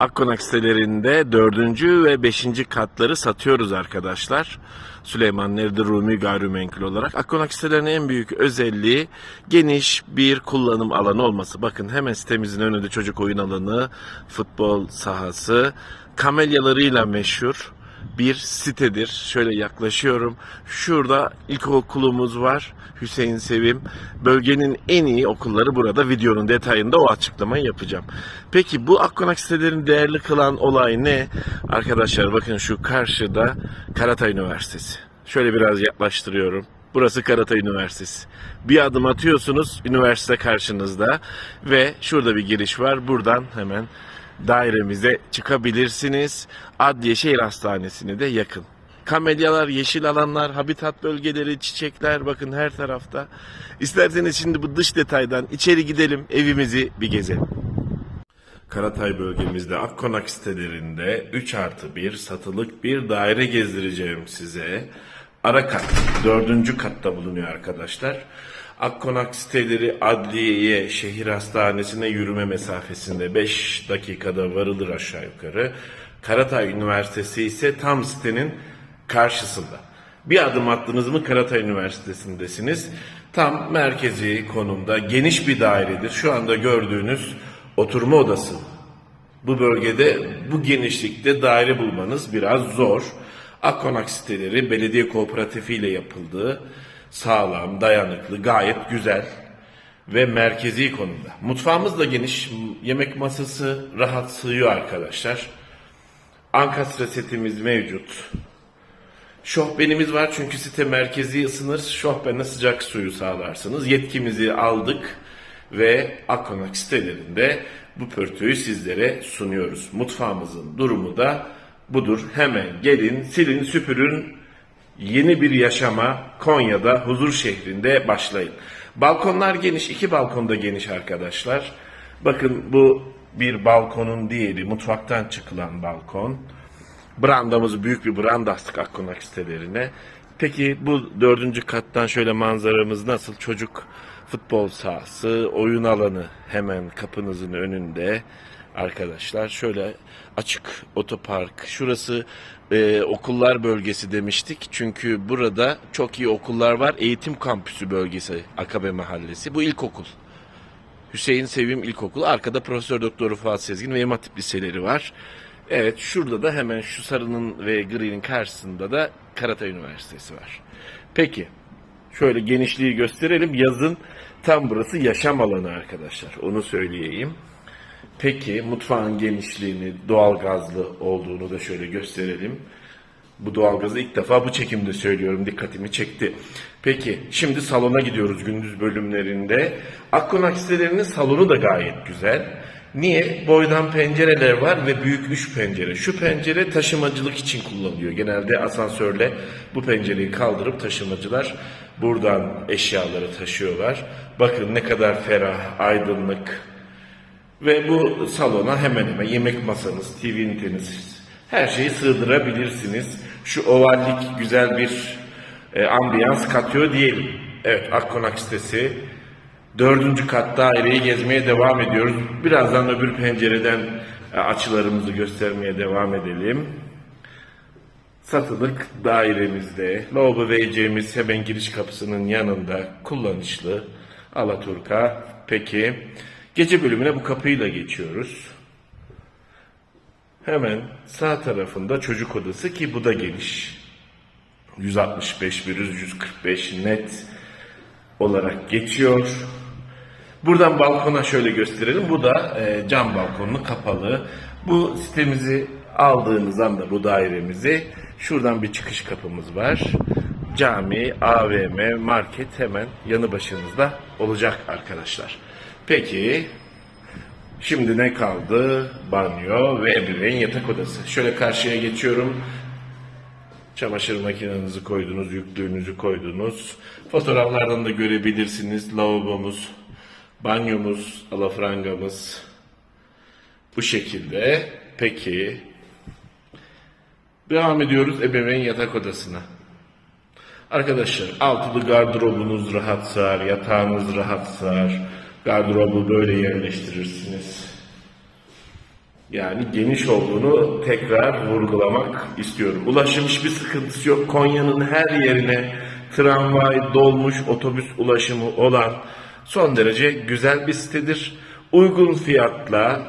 Akkonak sitelerinde dördüncü ve beşinci katları satıyoruz arkadaşlar. Süleyman Nevdi Rumi gayrimenkul olarak. Akkonak sitelerinin en büyük özelliği geniş bir kullanım alanı olması. Bakın hemen sitemizin önünde çocuk oyun alanı, futbol sahası, kamelyalarıyla meşhur bir sitedir. Şöyle yaklaşıyorum. Şurada ilkokulumuz var. Hüseyin Sevim. Bölgenin en iyi okulları burada. Videonun detayında o açıklamayı yapacağım. Peki bu Akkonak sitelerini değerli kılan olay ne? Arkadaşlar bakın şu karşıda Karatay Üniversitesi. Şöyle biraz yaklaştırıyorum. Burası Karatay Üniversitesi. Bir adım atıyorsunuz, üniversite karşınızda ve şurada bir giriş var. Buradan hemen dairemize çıkabilirsiniz. Adliye Şehir Hastanesi'ne de yakın. Kamelyalar, yeşil alanlar, habitat bölgeleri, çiçekler bakın her tarafta. İsterseniz şimdi bu dış detaydan içeri gidelim, evimizi bir gezelim. Karatay bölgemizde Akkonak sitelerinde 3 artı 1 satılık bir daire gezdireceğim size. Ara kat, dördüncü katta bulunuyor arkadaşlar. Akkonak siteleri adliyeye, şehir hastanesine yürüme mesafesinde 5 dakikada varılır aşağı yukarı. Karatay Üniversitesi ise tam sitenin karşısında. Bir adım attınız mı Karatay Üniversitesi'ndesiniz. Tam merkezi konumda geniş bir dairedir. Şu anda gördüğünüz oturma odası. Bu bölgede bu genişlikte daire bulmanız biraz zor. Akkonak siteleri belediye kooperatifi ile yapıldığı sağlam, dayanıklı, gayet güzel ve merkezi konumda. Mutfağımız da geniş, yemek masası rahat sığıyor arkadaşlar. Ankastre setimiz mevcut. Şohbenimiz var çünkü site merkezi ısınır. Şohbene sıcak suyu sağlarsınız. Yetkimizi aldık ve Akkonak sitelerinde bu pörtüyü sizlere sunuyoruz. Mutfağımızın durumu da budur. Hemen gelin, silin, süpürün. Yeni bir yaşama Konya'da huzur şehrinde başlayın. Balkonlar geniş, iki balkon da geniş arkadaşlar. Bakın bu bir balkonun diğeri, mutfaktan çıkılan balkon. Brandamız büyük bir branda astık Akkonak sitelerine. Peki bu dördüncü kattan şöyle manzaramız nasıl? Çocuk futbol sahası, oyun alanı hemen kapınızın önünde. Arkadaşlar şöyle açık otopark. Şurası e, okullar bölgesi demiştik. Çünkü burada çok iyi okullar var. Eğitim kampüsü bölgesi Akabe Mahallesi. Bu ilkokul. Hüseyin Sevim İlkokulu. Arkada Profesör Doktor Fuat Sezgin ve İmam Hatip liseleri var. Evet şurada da hemen şu sarının ve gri'nin karşısında da Karatay Üniversitesi var. Peki şöyle genişliği gösterelim. Yazın tam burası yaşam alanı arkadaşlar. Onu söyleyeyim. Peki mutfağın genişliğini, doğalgazlı olduğunu da şöyle gösterelim. Bu doğalgazı ilk defa bu çekimde söylüyorum. Dikkatimi çekti. Peki şimdi salona gidiyoruz gündüz bölümlerinde. Akkonak sitelerinin salonu da gayet güzel. Niye? Boydan pencereler var ve büyük üç pencere. Şu pencere taşımacılık için kullanılıyor. Genelde asansörle bu pencereyi kaldırıp taşımacılar buradan eşyaları taşıyorlar. Bakın ne kadar ferah, aydınlık, ve bu salona hemen hemen yemek masanız, TV üniteniz, her şeyi sığdırabilirsiniz. Şu ovallik güzel bir e, ambiyans katıyor diyelim. Evet, Akkonak sitesi. Dördüncü kat daireyi gezmeye devam ediyoruz. Birazdan öbür pencereden e, açılarımızı göstermeye devam edelim. Satılık dairemizde lavabo vereceğimiz hemen giriş kapısının yanında kullanışlı Alaturka. Peki gece bölümüne bu kapıyla geçiyoruz. Hemen sağ tarafında çocuk odası ki bu da geniş. 165 bir 145 net olarak geçiyor. Buradan balkona şöyle gösterelim. Bu da e, cam balkonlu kapalı. Bu sitemizi aldığınız anda bu dairemizi şuradan bir çıkış kapımız var. Cami, AVM, market hemen yanı başınızda olacak arkadaşlar. Peki şimdi ne kaldı? Banyo ve ebeveyn yatak odası. Şöyle karşıya geçiyorum. Çamaşır makinenizi koydunuz, yüklüğünüzü koydunuz. Fotoğraflardan da görebilirsiniz. Lavabomuz, banyomuz, alafrangamız bu şekilde. Peki. Devam ediyoruz ebeveyn yatak odasına. Arkadaşlar altılı gardırobunuz rahat sığar, yatağınız rahat sığar. Gardırobu böyle yerleştirirsiniz. Yani geniş olduğunu tekrar vurgulamak istiyorum. Ulaşım hiçbir sıkıntısı yok. Konya'nın her yerine tramvay, dolmuş, otobüs ulaşımı olan son derece güzel bir sitedir. Uygun fiyatla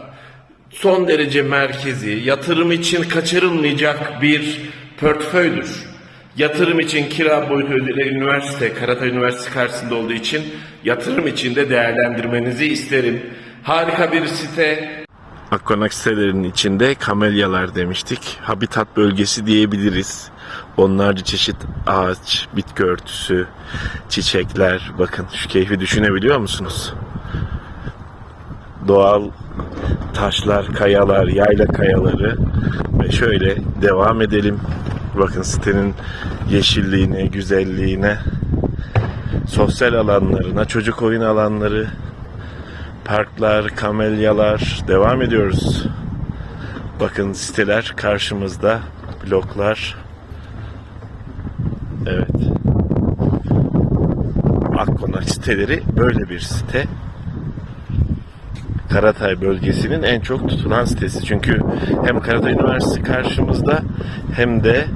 son derece merkezi, yatırım için kaçırılmayacak bir portföydür. Yatırım için kira boyutu ödeli üniversite, Karatay Üniversitesi karşısında olduğu için yatırım için de değerlendirmenizi isterim. Harika bir site. Akkonak sitelerinin içinde kamelyalar demiştik. Habitat bölgesi diyebiliriz. Onlarca çeşit ağaç, bitki örtüsü, çiçekler. Bakın şu keyfi düşünebiliyor musunuz? Doğal taşlar, kayalar, yayla kayaları ve şöyle devam edelim. Bakın sitenin yeşilliğine, güzelliğine, sosyal alanlarına, çocuk oyun alanları, parklar, kamelyalar devam ediyoruz. Bakın siteler karşımızda, bloklar. Evet. Akkonak siteleri böyle bir site. Karatay bölgesinin en çok tutulan sitesi. Çünkü hem Karatay Üniversitesi karşımızda hem de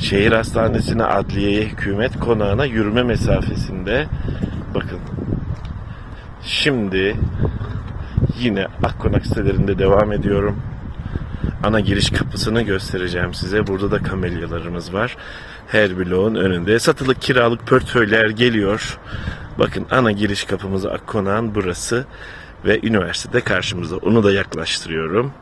şehir hastanesine, adliyeye, hükümet konağına yürüme mesafesinde. Bakın. Şimdi yine Akkonak sitelerinde devam ediyorum. Ana giriş kapısını göstereceğim size. Burada da kamelyalarımız var. Her bloğun önünde satılık kiralık portföyler geliyor. Bakın ana giriş kapımız Akkonak'ın burası ve üniversitede karşımızda. Onu da yaklaştırıyorum.